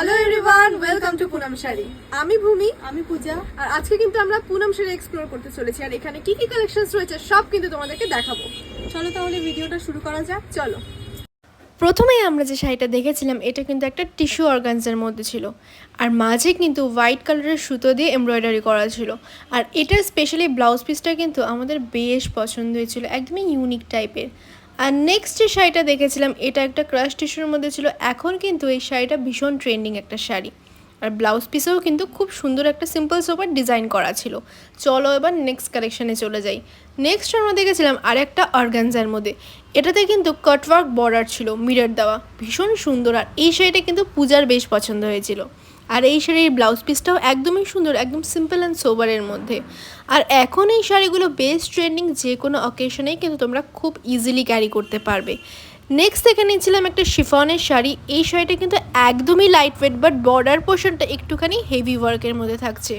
Hello everyone welcome to Poonam sari আমি ভূমি আমি পূজা। আর আজকে কিন্তু আমরা পুনাম শাড়ি এক্সপ্লোর করতে চলেছি আর এখানে কি কি কালেকশনস রয়েছে সব কিন্তু তোমাদেরকে দেখাবো। চলো তাহলে ভিডিওটা শুরু করা যাক। চলো। প্রথমেই আমরা যে শাড়িটা দেখেছিলাম এটা কিন্তু একটা টিস্যু অর্গানজার মধ্যে ছিল আর মাঝে কিন্তু হোয়াইট কালারের সুতো দিয়ে এমব্রয়ডারি করা ছিল আর এটার স্পেশালি ব্লাউজ পিসটা কিন্তু আমাদের বেশ পছন্দ হয়েছিল একদমই ইউনিক টাইপের আর নেক্সট যে শাড়িটা দেখেছিলাম, এটা একটা ক্রাশ টিস্যুর মধ্যে ছিল। এখন কিন্তু এই শাড়িটা ভীষণ ট্রেন্ডিং একটা শাড়ি। আর ব্লাউজ পিসেও কিন্তু খুব সুন্দর একটা সিম্পল সোপার ডিজাইন করা ছিল। চলো এবার নেক্সট কালেকশানে চলে যাই। নেক্সট আমরা দেখেছিলাম আরেকটা অর্গানজার মধ্যে। এটাতে কিন্তু কাটওয়ার্ক বর্ডার ছিল মিরর দেওয়া। ভীষণ সুন্দর। আর এই শাড়িটা কিন্তু পূজার বেশ পছন্দ হয়েছিল। আর এই শাড়ির ব্লাউজ পিসটাও একদমই সুন্দর, একদম সিম্পল অ্যান্ড সোবারের মধ্যে। আর এখন এই শাড়িগুলো বেস্ট ট্রেন্ডিং যে কোনো অকেশনেই কিন্তু তোমরা খুব ইজিলি ক্যারি করতে পারবে। নেক্সট দেখে নিয়েছিলাম একটা শিফনের শাড়ি। এই শাড়িটা কিন্তু একদমই লাইট ওয়েট বাট বর্ডার পোর্শনটা একটুখানি হেভি ওয়ার্কের মধ্যে থাকছে।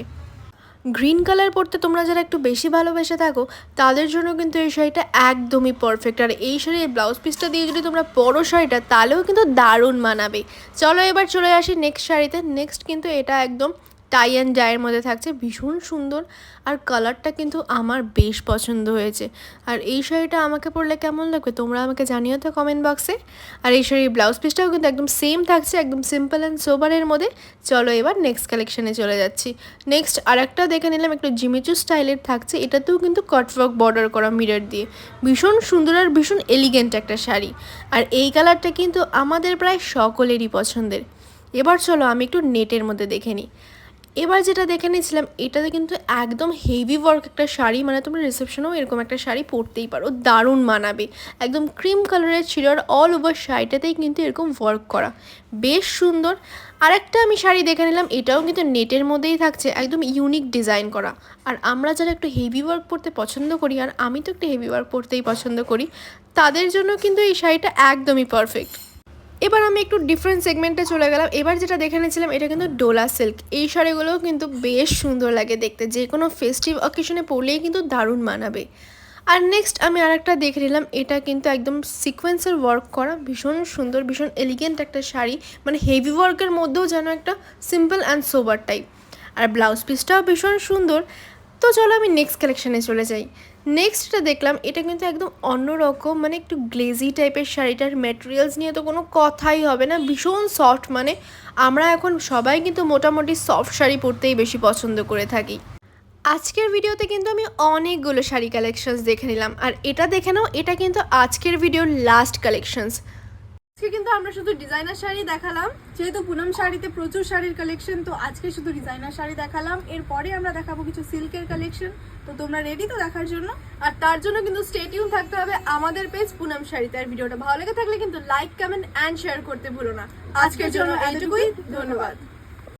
গ্রিন কালার পরতে তোমরা যারা একটু বেশি ভালোবেসে থাকো, তাদের জন্য কিন্তু এই শাড়িটা একদমই পারফেক্ট আর এই শাড়ির ব্লাউজ পিসটা দিয়ে যদি তোমরা পরো শাড়িটা, তাহলেও কিন্তু দারুণ মানাবে। চলো এবার চলে আসি নেক্সট শাড়িতে। নেক্সট কিন্তু এটা একদম টাই অ্যান্ড ডায়ের মধ্যে থাকছে, ভীষণ সুন্দর। আর কালারটা কিন্তু আমার বেশ পছন্দ হয়েছে। আর এই শাড়িটা আমাকে পরলে কেমন লাগবে তোমরা আমাকে জানিও তো কমেন্ট বক্সে আর এই শাড়ির ব্লাউজ পিসটাও কিন্তু একদম সেম থাকছে, একদম সিম্পল অ্যান্ড সোবারের মধ্যে। চলো এবার নেক্সট কালেকশানে চলে যাচ্ছি। নেক্সট আরেকটা দেখে নিলাম, একটু জিমিচু স্টাইলের থাকছে। এটাতেও কিন্তু কটওয়ার্ক বর্ডার করা মিরর দিয়ে। ভীষণ সুন্দর আর ভীষণ এলিগেন্ট একটা শাড়ি। আর এই কালারটা কিন্তু আমাদের প্রায় সকলেরই পছন্দের। এবার চলো আমি একটু নেটের মধ্যে দেখে নিই। এবার যেটা দেখে নিয়েছিলাম, এটাতে কিন্তু একদম হেভি ওয়ার্ক একটা শাড়ি মানে তোমরা রিসেপশনেও এরকম একটা শাড়ি পরতেই পারো, দারুণ মানাবে। একদম ক্রিম কালারের ছিল আর অল ওভার শাড়িটাতেই কিন্তু এরকম ওয়ার্ক করা। বেশ সুন্দর। আর একটা আমি শাড়ি দেখে নিলাম, এটাও কিন্তু নেটের মধ্যেই থাকছে, একদম ইউনিক ডিজাইন করা। আর আমরা যারা একটু হেভি ওয়ার্ক পরতে পছন্দ করি, আর আমি তো একটু হেভি ওয়ার্ক পরতেই পছন্দ করি, তাদের জন্য কিন্তু এই শাড়িটা একদমই পারফেক্ট এবার আমি একটু ডিফারেন্ট সেগমেন্টে চলে গেলাম। এবার যেটা দেখে নিয়েছিলাম, এটা কিন্তু ডোলা সিল্ক এই শাড়িগুলোও কিন্তু বেশ সুন্দর লাগে দেখতে। যে কোনো ফেস্টিভ অকেশনে পরলেই কিন্তু দারুণ মানাবে। আর নেক্সট আমি আরেকটা দেখে নিলাম, এটা কিন্তু একদম সিকোয়েন্সের ওয়ার্ক করা। ভীষণ সুন্দর, ভীষণ এলিগেন্ট একটা শাড়ি। মানে হেভি ওয়ার্কের মধ্যেও যেন একটা সিম্পল অ্যান্ড সোবার টাইপ আর ব্লাউজ পিসটাও ভীষণ সুন্দর। তো চলো আমি নেক্সট কালেকশানে চলে যাই। নেক্সটটা দেখলাম, এটা কিন্তু একদম অন্যরকম মানে একটু গ্লেজি টাইপের শাড়িটার ম্যাটেরিয়ালস নিয়ে তো কোনো কথাই হবে না, ভীষণ সফট মানে আমরা এখন সবাই কিন্তু মোটামুটি সফট শাড়ি পরতেই বেশি পছন্দ করে থাকি। আজকের ভিডিওতে কিন্তু আমি অনেকগুলো শাড়ি কালেকশনস দেখে নিলাম, আর এটা দেখে নাও, এটা কিন্তু আজকের ভিডিওর লাস্ট কালেকশনস আজকে কিন্তু আমরা শুধু ডিজাইনার শাড়ি দেখালাম যেহেতু পুনম শাড়িতে প্রচুর শাড়ির কালেকশন তো আজকে শুধু ডিজাইনার শাড়ি দেখালাম। এরপরে আমরা দেখাবো কিছু সিল্কের কালেকশন তো তোমরা রেডি তো দেখার জন্য? আর তার জন্য কিন্তু স্টেটিউন থাকতে হবে আমাদের পেজ পুনম শাড়িতে। আর ভিডিওটা ভালো লেগে থাকলে কিন্তু লাইক কমেন্ট অ্যান্ড শেয়ার করতে ভুলো না। আজকের জন্য এইটুকুই। ধন্যবাদ।